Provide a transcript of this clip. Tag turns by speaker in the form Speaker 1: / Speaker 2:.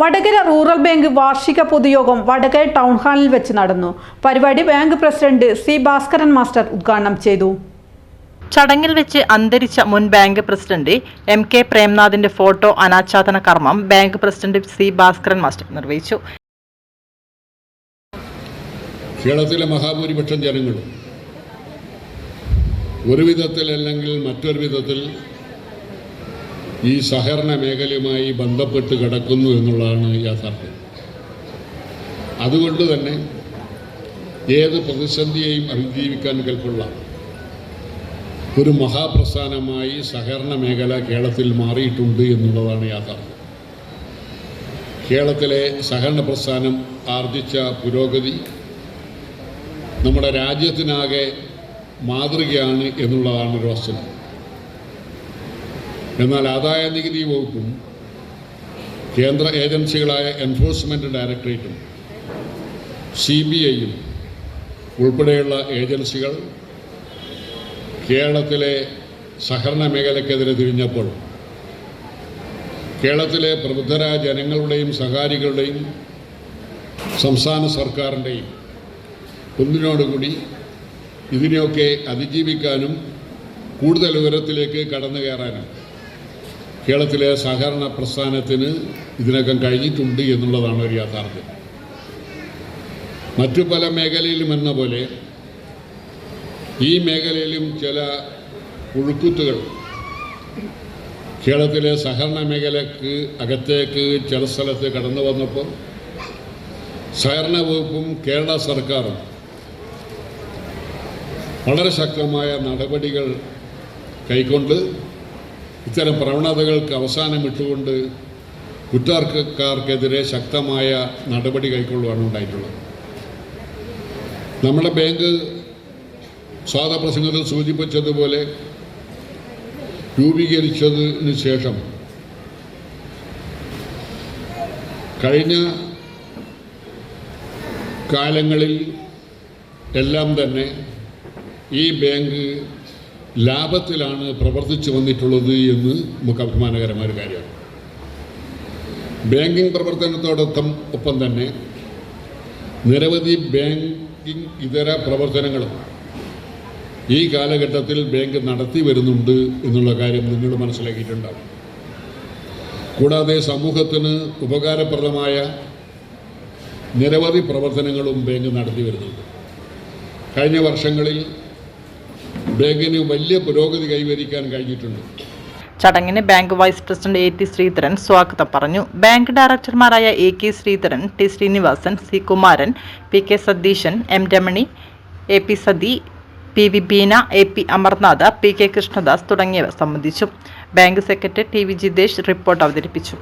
Speaker 1: Vadakara rural bank വാർഷിക പൊതുയോഗം Vadakara town ഹാളിൽ വെച്ച് നടന്നു. പരിപാടി bank president C Bhaskaran master ഉദ്ഘാടനം ചെയ്തു.
Speaker 2: ചടങ്ങിൽ വെച്ച് അന്തരിച്ച മുൻ ബാങ്ക് പ്രസിഡന്റ് എം കെ പ്രേംനാഥിന്റെ ഫോട്ടോ അനാച്ഛാദന കർമ്മം bank president C Bhaskaran master നിർവഹിച്ചു.
Speaker 3: കേരളത്തിലെ മഹാഭൂരിപക്ഷം ജനങ്ങളും ഒരു വിധത്തിൽ അല്ലെങ്കിൽ മറ്റൊരു വിധത്തിൽ ഈ സഹകരണ മേഖലയുമായി ബന്ധപ്പെട്ട് കിടക്കുന്നു എന്നുള്ളതാണ് യാഥാർത്ഥ്യം. അതുകൊണ്ട് തന്നെ ഏത് പ്രതിസന്ധിയെയും അതിജീവിക്കാൻ കൽപ്പുള്ള ഒരു മഹാപ്രസ്ഥാനമായി സഹകരണ മേഖല കേരളത്തിൽ മാറിയിട്ടുണ്ട് എന്നുള്ളതാണ് യാഥാർത്ഥ്യം. കേരളത്തിലെ സഹകരണ പ്രസ്ഥാനം ആർജിച്ച പുരോഗതി നമ്മുടെ രാജ്യത്തിനാകെ മാതൃകയാണ് എന്നുള്ളതാണ് ഒരു വസ്തുത. എന്നാൽ ആദായ നികുതി വകുപ്പും കേന്ദ്ര ഏജൻസികളായ എൻഫോഴ്സ്മെന്റ് ഡയറക്ടറേറ്റും സി ബി ഐയും ഉൾപ്പെടെയുള്ള ഏജൻസികൾ കേരളത്തിലെ സഹകരണ മേഖലയ്ക്കെതിരെ തിരിഞ്ഞപ്പോൾ കേരളത്തിലെ പ്രബുദ്ധരായ ജനങ്ങളുടെയും സഹകാരികളുടെയും സംസ്ഥാന സർക്കാരിന്റെയും ഒന്നിനോടുകൂടി ഇതിനെയൊക്കെ അതിജീവിക്കാനും കൂടുതൽ ഉയരത്തിലേക്ക് കടന്നു കയറാനും കേരളത്തിലെ സഹകരണ പ്രസ്ഥാനത്തിന് ഇതിനകം കഴിഞ്ഞിട്ടുണ്ട് എന്നുള്ളതാണ് ഒരു യാഥാർത്ഥ്യം. മറ്റു പല മേഖലയിലും എന്ന പോലെ ഈ മേഖലയിലും ചില ഒഴുക്കുത്തുകൾ കേരളത്തിലെ സഹകരണ മേഖലക്ക് അകത്തേക്ക് ചില സ്ഥലത്ത് കടന്നു വന്നപ്പോൾ സഹകരണ വകുപ്പും കേരള സർക്കാരും വളരെ ശക്തമായ നടപടികൾ കൈക്കൊണ്ട് ഇത്തരം പ്രവണതകൾക്ക് അവസാനമിട്ടുകൊണ്ട് കുറ്റക്കാർക്കെതിരെ ശക്തമായ നടപടി കൈക്കൊള്ളുകയാണ് ഉണ്ടായിട്ടുള്ളത്. നമ്മുടെ ബാങ്ക് സ്വാതപ്രസംഗത്തിൽ സൂചിപ്പിച്ചതുപോലെ രൂപീകരിച്ചതിന് ശേഷം കഴിഞ്ഞ കാലങ്ങളിൽ എല്ലാം തന്നെ ഈ ബാങ്ക് ലാഭത്തിലാണ് പ്രവർത്തിച്ചു വന്നിട്ടുള്ളത് എന്ന് നമുക്ക് അഭിമാനകരമായ ഒരു കാര്യമാണ്. ബാങ്കിങ് പ്രവർത്തനത്തോടൊപ്പം ഒപ്പം തന്നെ നിരവധി ബാങ്കിങ് ഇതര പ്രവർത്തനങ്ങളും ഈ കാലഘട്ടത്തിൽ ബാങ്ക് നടത്തി വരുന്നുണ്ട് എന്നുള്ള കാര്യം നിങ്ങൾ മനസ്സിലാക്കിയിട്ടുണ്ടാവും. കൂടാതെ സമൂഹത്തിന് ഉപകാരപ്രദമായ നിരവധി പ്രവർത്തനങ്ങളും ബാങ്ക് നടത്തി വരുന്നുണ്ട്. കഴിഞ്ഞ വർഷങ്ങളിൽ ബാങ്കിന് വലിയ പുരോഗതി കൈവരിക്കാൻ കഴിഞ്ഞിട്ടുണ്ട്.
Speaker 2: ചടങ്ങിന് bank vice president A T Sreedharan സ്വാഗതം പറഞ്ഞു. Bank ഡയറക്ടർമാരായ A K Sreedharan T Srinivasan C Kumaran P K Satheesan M Ramani A P Sathi P V Beena A P Amarnath P K Krishnadas തുടങ്ങിയവർ സംബന്ധിച്ചു. Bank secretary T V Jithesh report അവതരിപ്പിച്ചു.